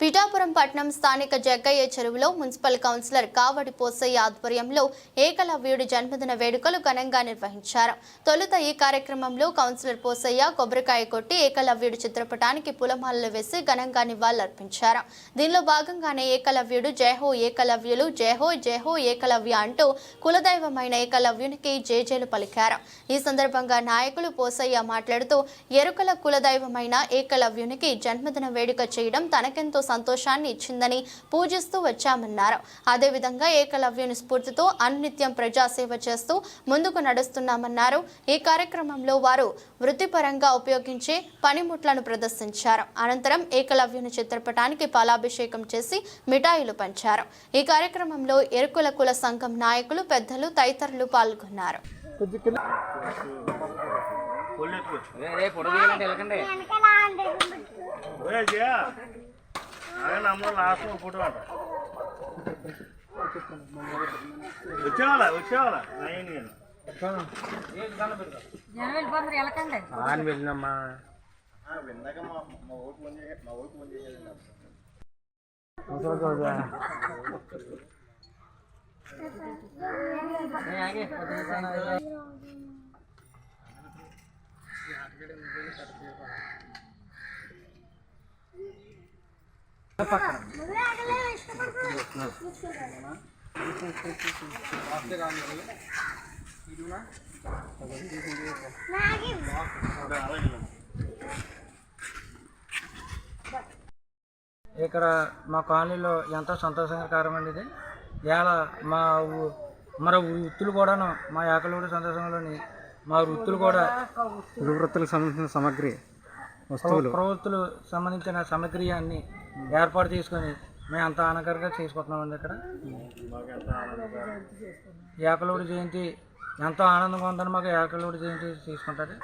పిఠాపురం పట్నం స్థానిక జగ్గయ్య చెరువులో మున్సిపల్ కౌన్సిలర్ కావడి పోసయ్య ఆధ్వర్యంలో ఏకలవ్యుడి జన్మదిన వేడుకలు ఘనంగా నిర్వహించారు. తొలుత ఈ కార్యక్రమంలో కౌన్సిలర్ పోసయ్య కొబ్బరికాయ కొట్టి ఏకలవ్యుడి చిత్రపటానికి పూలమాలలు వేసి ఘనంగా నివాళులర్పించారు. దీనిలో భాగంగానే ఏకలవ్యుడు జయహో ఏకలవ్యులు జయహో జయహో ఏకలవ్య అంటూ కులదైవమైన ఏకలవ్యునికి జేజేలు పలికారు. ఈ సందర్భంగా నాయకులు పోసయ్య మాట్లాడుతూ ఎరుకల కులదైవమైన ఏకలవ్యునికి జన్మదిన వేడుక చేయడం తనకెంతో సంతోషాన్ని ఇచ్చిందని పూజిస్తూ వచ్చామన్నారు. అదేవిధంగా ఏకలవ్యుని స్ఫూర్తితో అనునిత్యం ప్రజాసేవ చేస్తూ ముందుకు నడుస్తున్నామన్నారు. ఈ కార్యక్రమంలో వారు వృత్తిపరంగా ఉపయోగించే పనిముట్లను ప్రదర్శించారు. అనంతరం ఏకలవ్యుని చిత్రపటానికి పాలాభిషేకం చేసి మిఠాయిలు పంచారు. ఈ కార్యక్రమంలో ఎరుకుల కుల సంఘం నాయకులు పెద్దలు తదితరులు పాల్గొన్నారు. రే ఫోటో తీయాలంటే వెళ్ళకండి ఒరే జయ అదే నమ్మ లాస్ట్ ఫోటో అంట వచ్చేవాళ్ళ వచ్చేవాళ్ళ నైన్ నేను జనం వెళ్ళిపోతున్నారు వెళ్ళకండి అని వెళ్ళినమ్మా ఇక్కడ మా కాలనీలో ఎంతో సంతోషకరమైనది ఇది. ఇవాళ మా ఊ- వృత్తులు కూడాను మా ఏకలూరు సంతోషంలోని మా వృత్తులు కూడా వృత్తులకు సంబంధించిన సామాగ్రి. వస్తువులు. ప్రవృత్తులు సంబంధించిన సామగ్రి అన్ని ఏర్పాటు చేసుకొని మేము అంత ఆనందకరంగా చేసుకుంటున్నామండి ఇక్కడ. ఏకలూరు జయంతి ఎంతో ఆనందంగా ఉందని మాకు ఏకలూరు జయంతి తీసుకుంటుంది